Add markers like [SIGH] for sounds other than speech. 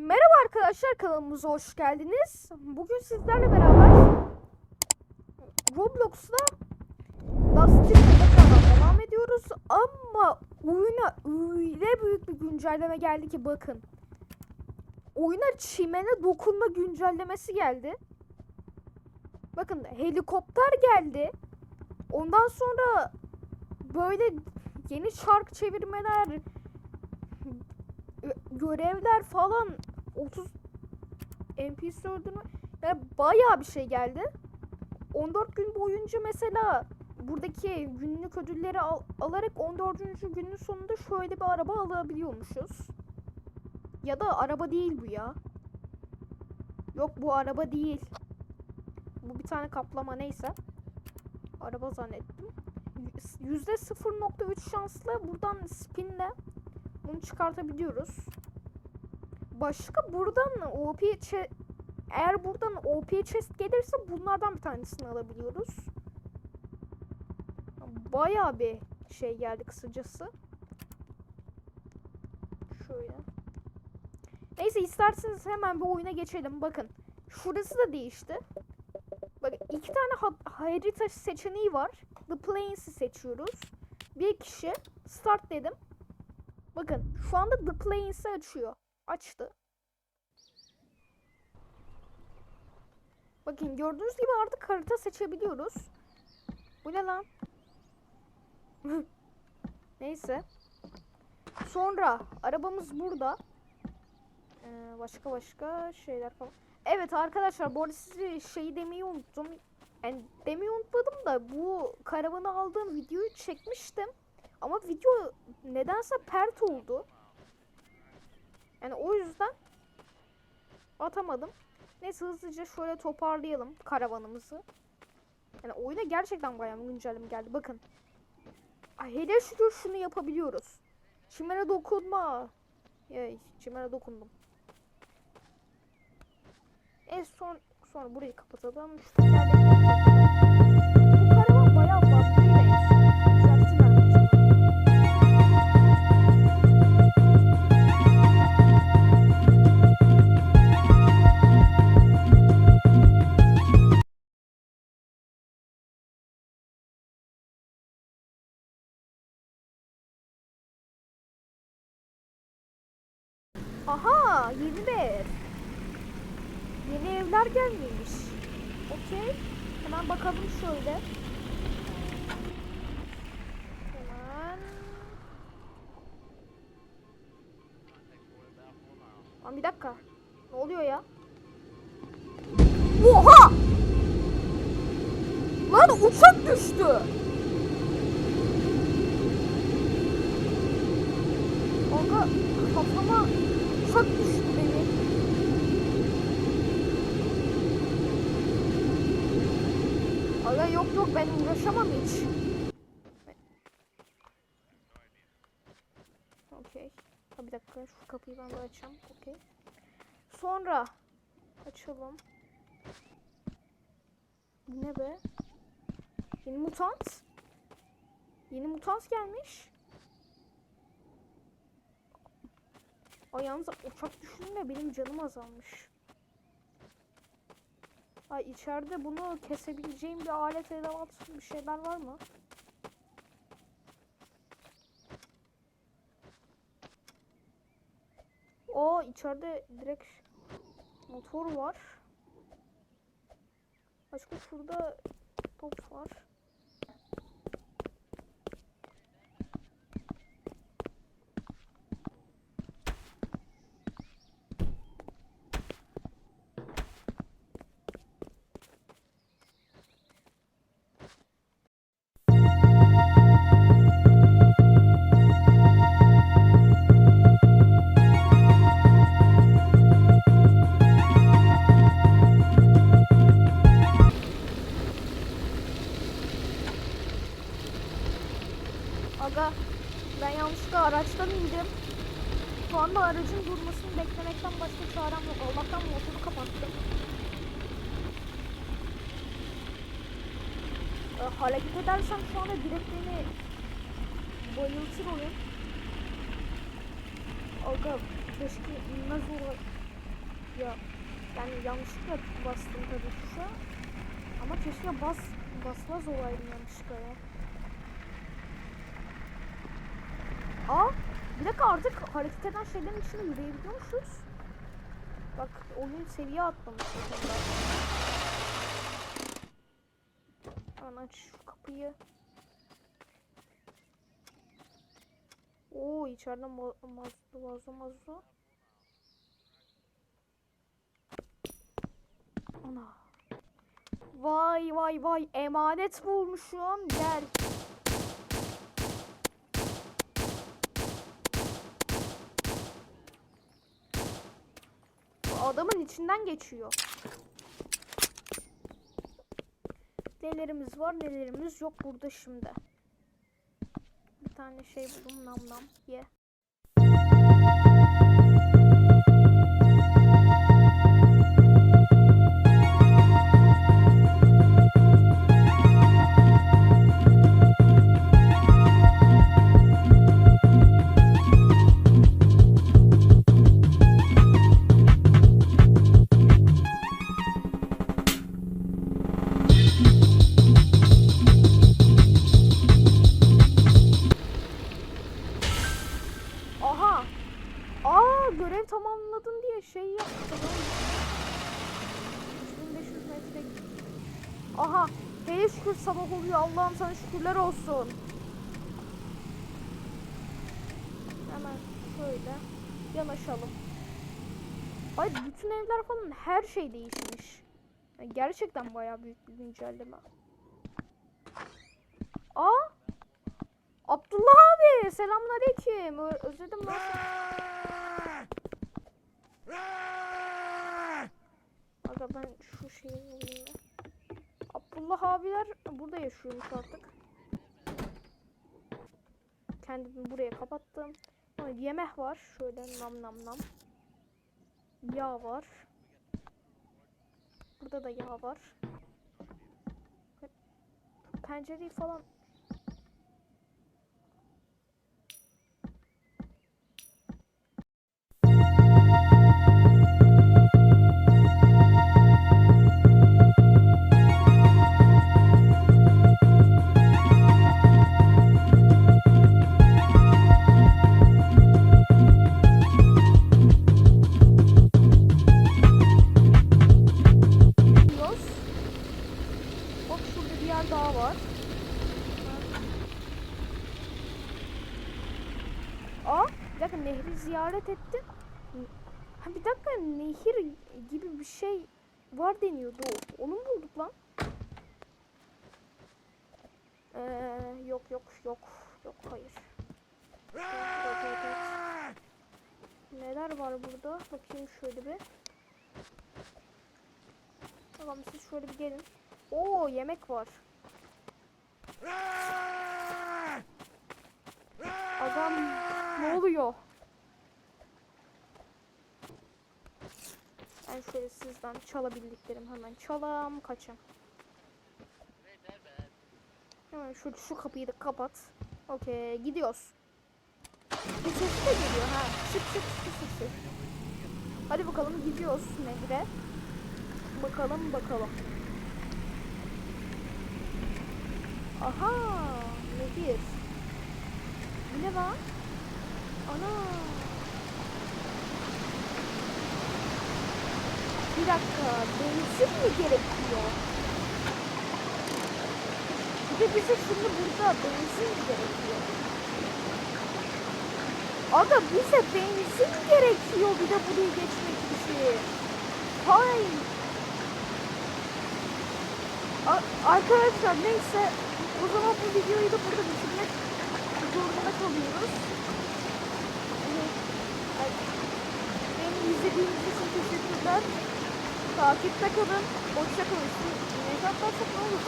Merhaba arkadaşlar kanalımıza hoş geldiniz. Bugün sizlerle beraber Dustin tekrardan devam ediyoruz ama oyuna öyle büyük bir güncelleme geldi ki bakın. Oyuna çimene dokunma güncellemesi geldi. Bakın helikopter geldi. Ondan sonra böyle yeni şarkı çevirmeler, gö- görevler falan 30 NPC öldürme yani bayağı bir şey geldi. 14 gün boyunca mesela buradaki günlük ödülleri al- alarak 14. günün sonunda şöyle bir araba alabiliyormuşuz. Ya da araba değil bu ya. Yok bu araba değil. Bu bir tane kaplama neyse. Araba zannettim. Yüzde 0.3 şansla buradan spinle bunu çıkartabiliyoruz. Başka buradan OP eğer buradan OP chest gelirse bunlardan bir tanesini alabiliyoruz. Bayağı bir şey geldi kısacası. Şöyle. Neyse isterseniz hemen bir oyuna geçelim. Bakın. Şurası da değişti. Bak iki tane ha- harita seçeneği var. The Plains'i seçiyoruz. Bir kişi. Start dedim. Bakın şu anda The Plains'i açıyor. Açtı. Bakın gördüğünüz gibi artık harita seçebiliyoruz. Bu ne lan? [LAUGHS] Neyse. Sonra arabamız burada. Ee, başka başka şeyler falan. Evet arkadaşlar bu arada size şeyi demeyi unuttum. Yani demeyi unutmadım da bu karavanı aldığım videoyu çekmiştim. Ama video nedense pert oldu. Yani o yüzden atamadım. Neyse hızlıca şöyle toparlayalım karavanımızı. Yani oyuna gerçekten bayağı güncelleme geldi. Bakın. Ay, hele şükür şunu yapabiliyoruz. Çimene dokunma. Yay, çimene dokundum. En son sonra burayı kapatalım. Şu Aha yeni bir ev. Yeni evler gelmiş. Okey. Hemen bakalım şöyle. Hemen. Lan bir dakika. Ne oluyor ya? Oha! Lan uçak düştü. Aga kafama uçak düştü benim. Aga yok yok ben uğraşamam hiç. Okey. Bir dakika şu kapıyı ben de açacağım. Okey. Sonra açalım. Ne be? Yeni mutant. Yeni mutant gelmiş. Ay yalnız uçak düşününce benim canım azalmış. Ay içeride bunu kesebileceğim bir alet edevat bir şeyler var mı? O içeride direkt motor var. Başka şurada top var. Hareket edersem şu anda direkt beni bayıltır oyun. Aga keşke inmez ola Ya yani yanlışlıkla bastım tabii tuşa. Ama keşke bas basmaz olaydım yanlışlıkla ya. Aa bir dakika artık hareket eden şeylerin içinde yürüyebiliyormuşuz. Bak oyun seviye atlamış. Aç şu kapıyı. Oo içeride ma mazlu mazlu. Ana. Vay vay vay emanet bulmuşum gel. Adamın içinden geçiyor. Nelerimiz var nelerimiz yok burada şimdi. Bir tane şey buldum nam nam ye. Sabah oluyor. Allah'ım sana şükürler olsun. Hemen şöyle yanaşalım. Ay bütün evler falan her şey değişmiş. Yani gerçekten bayağı büyük bir güncelleme. Aa! Abdullah abi selamünaleyküm. Özledim lan. Aga ben şu şeyi bulayım. Abdullah abiler burada yaşıyormuş artık. Kendimi buraya kapattım. Yemek var. Şöyle nam nam nam. Yağ var. Burada da yağ var. Pencereyi falan nehri ziyaret ettim. Ha bir dakika nehir gibi bir şey var deniyordu. Onu mu bulduk lan? Ee, yok yok yok yok hayır. Neler var burada? Bakayım şöyle bir. Tamam siz şöyle bir gelin. Oo yemek var. Adam ne oluyor? Ben şöyle sizden çalabildiklerim hemen çalam kaçam. Hemen şu, şu kapıyı da kapat. Okey gidiyoruz. Bir sesi de geliyor ha. Şık şık şık şık. Hadi bakalım gidiyoruz nehre. Bakalım bakalım. Aha nehir. Ne lan? Ana. Bir dakika benzin mi gerekiyor? Bir de bize şimdi burada benzin mi gerekiyor? Aga bize benzin gerekiyor bir de burayı geçmek için. Hay. Arkadaşlar neyse o zaman bu videoyu da burada bitirmek zorunda kalıyoruz. Beni izlediğiniz için teşekkürler. Takipte kalın. Hoşça kalın. Şu- Ne hesaplarsak ne olur?